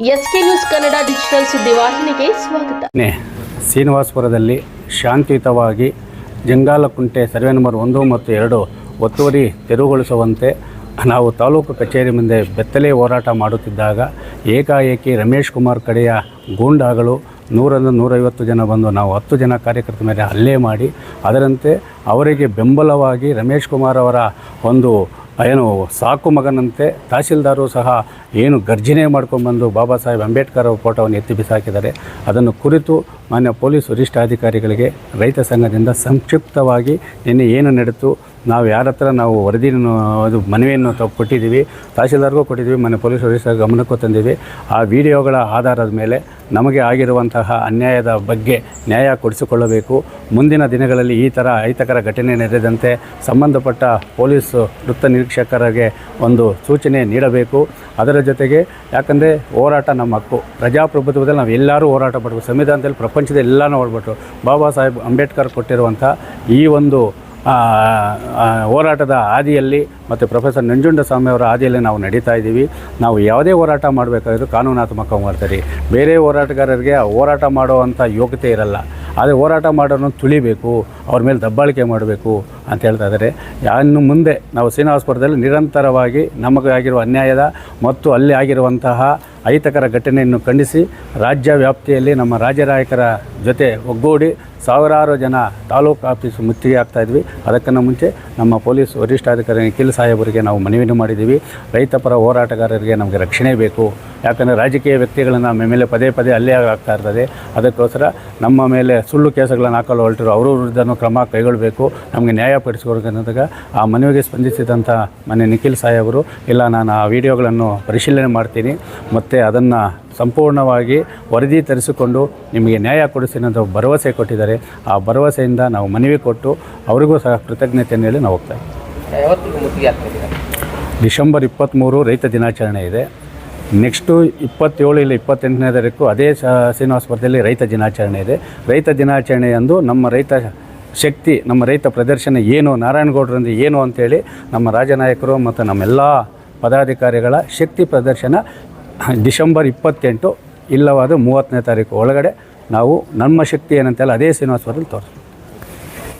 S K news Kannada digital ಸುದ್ದಿವಾಹಿನಿಗೆ ಸ್ವಾಗತ. ಶ್ರೀನಿವಾಸಪುರದಲ್ಲಿ ಶಾಂತಿಯುತವಾಗಿ ಜಂಗಾಲಕುಂಟೆ ಸರ್ವೆ ನಂಬರ್ ಒಂದು ಮತ್ತು ಎರಡು ಒತ್ತುವರಿ ತೆರವುಗೊಳಿಸುವಂತೆ ನಾವು ತಾಲೂಕು ಕಚೇರಿ ಮುಂದೆ ಬೆತ್ತಲೆ ಹೋರಾಟ ಮಾಡುತ್ತಿದ್ದಾಗ ಏಕಾಏಕಿ ರಮೇಶ್ ಕುಮಾರ್ ಕಡೆಯ ಗೂಂಡಾಗಳು ನೂರರಿಂದ ನೂರೈವತ್ತು ಜನ ಬಂದು ನಾವು ಹತ್ತು ಜನ ಕಾರ್ಯಕರ್ತರ ಮೇಲೆ ಹಲ್ಲೆ ಮಾಡಿ ಅದರಂತೆ ಅವರಿಗೆ ಬೆಂಬಲವಾಗಿ ರಮೇಶ್ ಕುಮಾರ್ ಅವರ ಒಂದು ಏನು, ಸಾಕು ಮಗನಂತೆ ತಹಸೀಲ್ದಾರು ಸಹ ಏನು ಗರ್ಜನೆ ಮಾಡ್ಕೊಂಡ್ಬಂದು ಬಾಬಾ ಸಾಹೇಬ್ ಅಂಬೇಡ್ಕರ್ ಅವರ ಫೋಟೋವನ್ನು ಎತ್ತಿ ಬಿಸಾಕಿದ್ದಾರೆ. ಅದನ್ನು ಕುರಿತು ಮಾನ್ಯ ಪೊಲೀಸ್ ವರಿಷ್ಠಾಧಿಕಾರಿಗಳಿಗೆ ರೈತ ಸಂಘದಿಂದ ಸಂಕ್ಷಿಪ್ತವಾಗಿ ನಿನ್ನೆ ಏನು ನಡೆಯಿತು ನಾವು ಯಾರ ಹತ್ರ ನಾವು ವರದಿಯನ್ನು, ಅದು ಮನವಿಯನ್ನು ತಾವು ಕೊಟ್ಟಿದ್ದೀವಿ, ತಹಶೀಲ್ದಾರ್ಗೂ ಕೊಟ್ಟಿದ್ದೀವಿ, ಮನೆ ಪೊಲೀಸ್ ವರಿಷ್ಠರ ಗಮನಕ್ಕೂ ತಂದಿದ್ದೀವಿ. ಆ ವಿಡಿಯೋಗಳ ಆಧಾರದ ಮೇಲೆ ನಮಗೆ ಆಗಿರುವಂತಹ ಅನ್ಯಾಯದ ಬಗ್ಗೆ ನ್ಯಾಯ ಕೊಡಿಸಿಕೊಳ್ಳಬೇಕು. ಮುಂದಿನ ದಿನಗಳಲ್ಲಿ ಈ ಥರ ಅಹಿತಕರ ಘಟನೆ ನಡೆದಂತೆ ಸಂಬಂಧಪಟ್ಟ ಪೊಲೀಸ್ ವೃತ್ತ ನಿರೀಕ್ಷಕರಿಗೆ ಒಂದು ಸೂಚನೆ ನೀಡಬೇಕು. ಅದರ ಜೊತೆಗೆ ಯಾಕಂದರೆ ಹೋರಾಟ ನಮ್ಮ ಹಕ್ಕು. ಪ್ರಜಾಪ್ರಭುತ್ವದಲ್ಲಿ ನಾವು ಎಲ್ಲರೂ ಹೋರಾಟ ಮಾಡಬೇಕು. ಸಂವಿಧಾನದಲ್ಲಿ ಪ್ರಪಂಚದ ಎಲ್ಲನೂ ಹೋಗ್ಬಿಟ್ರು. ಬಾಬಾ ಸಾಹೇಬ್ ಅಂಬೇಡ್ಕರ್ ಕೊಟ್ಟಿರುವಂಥ ಈ ಒಂದು ಹೋರಾಟದ ಹಾದಿಯಲ್ಲಿ ಮತ್ತು ಪ್ರೊಫೆಸರ್ ನಂಜುಂಡಸ್ವಾಮಿ ಅವರ ಹಾದಿಯಲ್ಲಿ ನಾವು ನಡೀತಾ ಇದ್ದೀವಿ. ನಾವು ಯಾವುದೇ ಹೋರಾಟ ಮಾಡಬೇಕಾದ್ರೂ ಕಾನೂನಾತ್ಮಕ ಮಾಡ್ತಾರೆ ಬೇರೆ ಹೋರಾಟಗಾರರಿಗೆ ಹೋರಾಟ ಮಾಡುವಂಥ ಯೋಗ್ಯತೆ ಇರಲ್ಲ. ಆದರೆ ಹೋರಾಟ ಮಾಡೋರನ್ನು ತುಳಿಬೇಕು, ಅವ್ರ ಮೇಲೆ ದಬ್ಬಾಳಿಕೆ ಮಾಡಬೇಕು ಅಂತ ಹೇಳ್ತಾ ಇದ್ದಾರೆ. ಇನ್ನು ಮುಂದೆ ನಾವು ಶ್ರೀನಿವಾಸಪುರದಲ್ಲಿ ನಿರಂತರವಾಗಿ ನಮಗೆ ಆಗಿರುವ ಅನ್ಯಾಯದ ಮತ್ತು ಅಲ್ಲಿ ಆಗಿರುವಂತಹ ಅಹಿತಕರ ಘಟನೆಯನ್ನು ಖಂಡಿಸಿ ರಾಜ್ಯ ವ್ಯಾಪ್ತಿಯಲ್ಲಿ ನಮ್ಮ ರಾಜರಾಯಕರ ಜೊತೆ ಒಗ್ಗೂಡಿ ಸಾವಿರಾರು ಜನ ತಾಲೂಕು ಆಫೀಸ್ ಮುತ್ತಿಗೆ ಆಗ್ತಾ ಇದ್ವಿ. ಅದಕ್ಕಿಂತ ಮುಂಚೆ ನಮ್ಮ ಪೊಲೀಸ್ ವರಿಷ್ಠಾಧಿಕಾರಿ ನಿಖಿಲ್ ಸಾಹೇಬರಿಗೆ ನಾವು ಮನವಿಯನ್ನು ಮಾಡಿದ್ದೀವಿ. ರೈತಪರ ಹೋರಾಟಗಾರರಿಗೆ ನಮಗೆ ರಕ್ಷಣೆ ಬೇಕು. ಯಾಕಂದರೆ ರಾಜಕೀಯ ವ್ಯಕ್ತಿಗಳನ್ನು ನಮ್ಮ ಮೇಲೆ ಪದೇ ಪದೇ ಅಲ್ಲೇ ಆಗ್ತಾ ಇರ್ತದೆ. ಅದಕ್ಕೋಸ್ಕರ ನಮ್ಮ ಮೇಲೆ ಸುಳ್ಳು ಕೇಸುಗಳನ್ನು ಹಾಕಲು ಹೊರಟಿರೋ ಅವರ ವಿರುದ್ಧನೂ ಕ್ರಮ ಕೈಗೊಳ್ಳಬೇಕು ನಮಗೆ ನ್ಯಾಯ ಪಡಿಸ್ಕೊಡ್ಬೇಕು ಅನ್ನೋದಾಗ ಆ ಮನವಿಗೆ ಸ್ಪಂದಿಸಿದಂಥ ಮನೆ ನಿಖಿಲ್ ಸಾಹೇಬರು ಇಲ್ಲ ನಾನು ಆ ವಿಡಿಯೋಗಳನ್ನು ಪರಿಶೀಲನೆ ಮಾಡ್ತೀನಿ. ಮತ್ತು ಅದನ್ನು ಸಂಪೂರ್ಣವಾಗಿ ವರದಿ ತರಿಸಿಕೊಂಡು ನಿಮಗೆ ನ್ಯಾಯ ಅಂತ ಭರವಸೆ ಕೊಟ್ಟಿದ್ದಾರೆ. ಆ ಭರವಸೆಯಿಂದ ನಾವು ಮನವಿ ಕೊಟ್ಟು ಅವರಿಗೂ ಸಹ ಕೃತಜ್ಞತೆಯನ್ನು ಹೇಳಿ ನಾವು ಹೋಗ್ತಾ ಡಿಸೆಂಬರ್ ಇಪ್ಪತ್ತ್ಮೂರು ರೈತ ದಿನಾಚರಣೆ ಇದೆ. ನೆಕ್ಸ್ಟು ಇಪ್ಪತ್ತೇಳು ಇಲ್ಲ ಇಪ್ಪತ್ತೆಂಟನೇ ತಾರೀಕು ಅದೇ ಶ್ರೀನಿವಾಸ ಸ್ಪರ್ಧೆಯಲ್ಲಿ ರೈತ ದಿನಾಚರಣೆ ಇದೆ. ರೈತ ದಿನಾಚರಣೆಯಂದು ನಮ್ಮ ರೈತ ಶಕ್ತಿ, ನಮ್ಮ ರೈತ ಪ್ರದರ್ಶನ ಏನು ನಾರಾಯಣಗೌಡರಿಂದ ಏನು ಅಂತೇಳಿ ನಮ್ಮ ರಾಜನಾಯಕರು ಮತ್ತು ನಮ್ಮೆಲ್ಲ ಪದಾಧಿಕಾರಿಗಳ ಶಕ್ತಿ ಪ್ರದರ್ಶನ ಡಿಸೆಂಬರ್ ಇಪ್ಪತ್ತೆಂಟು, ಇಲ್ಲವಾದ ಮೂವತ್ತನೇ ತಾರೀಕು ಒಳಗಡೆ ನಾವು ನಮ್ಮ ಶಕ್ತಿ ಏನಂತೆಲ್ಲ ಅದೇ ಶ್ರೀನಿವಾಸಪುರದಲ್ಲಿ ತೋರಿಸ್ತೀವಿ.